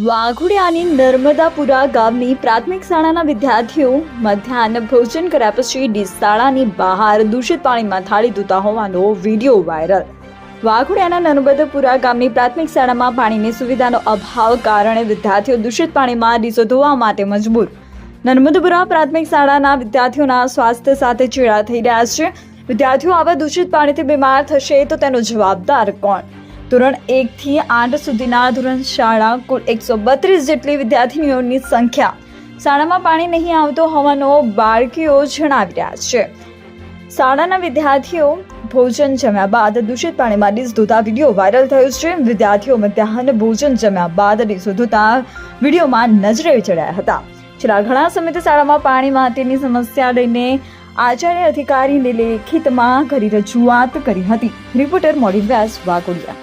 વાઘોડિયાની નર્મદાપુરા ગામની પ્રાથમિક શાળાના વિદ્યાર્થીઓ મધ્યાહન ભોજન કર્યા પછી ડી શાળાની બહાર દૂષિત પાણીમાં થાળી ધોતા હોવાનો વીડિયો વાયરલ. વાઘોડિયાના નર્મદાપુરા ગામની પ્રાથમિક શાળામાં પાણીની સુવિધાનો અભાવ કારણે વિદ્યાર્થીઓ દૂષિત પાણીમાં ડીસો ધોવા માટે મજબૂર. નર્મદાપુરા પ્રાથમિક શાળાના વિદ્યાર્થીઓના સ્વાસ્થ્ય સાથે ચેડા થઈ રહ્યા છે. વિદ્યાર્થીઓ આવા દૂષિત પાણીથી બીમાર થશે તો તેનો જવાબદાર કોણ? ધોરણ એકથી આઠ સુધીના ધોરણ શાળા કુલ એકસો બત્રીસ જેટલી વિદ્યાર્થીનીઓની સંખ્યા. શાળામાં પાણી નહીં આવતો હોવાનો બાળકીઓ જણાવી રહ્યા છે. શાળાના વિદ્યાર્થીઓ ભોજન જમ્યા બાદ દૂષિત પાણીમાં ડીશ ધોતા વીડિયો વાયરલ થયો છે. વિદ્યાર્થીઓ મધ્યાહન ભોજન જમ્યા બાદ ડીશો ધોતા વિડીયોમાં નજરે ચડ્યા હતા. છેલ્લા ઘણા સમયથી શાળામાં પાણી માટેની સમસ્યા લઈને આચાર્ય અધિકારીને લેખિતમાં કરી રજૂઆત કરી હતી. રિપોર્ટર મોડી વ્યાસ વાઘોડિયા.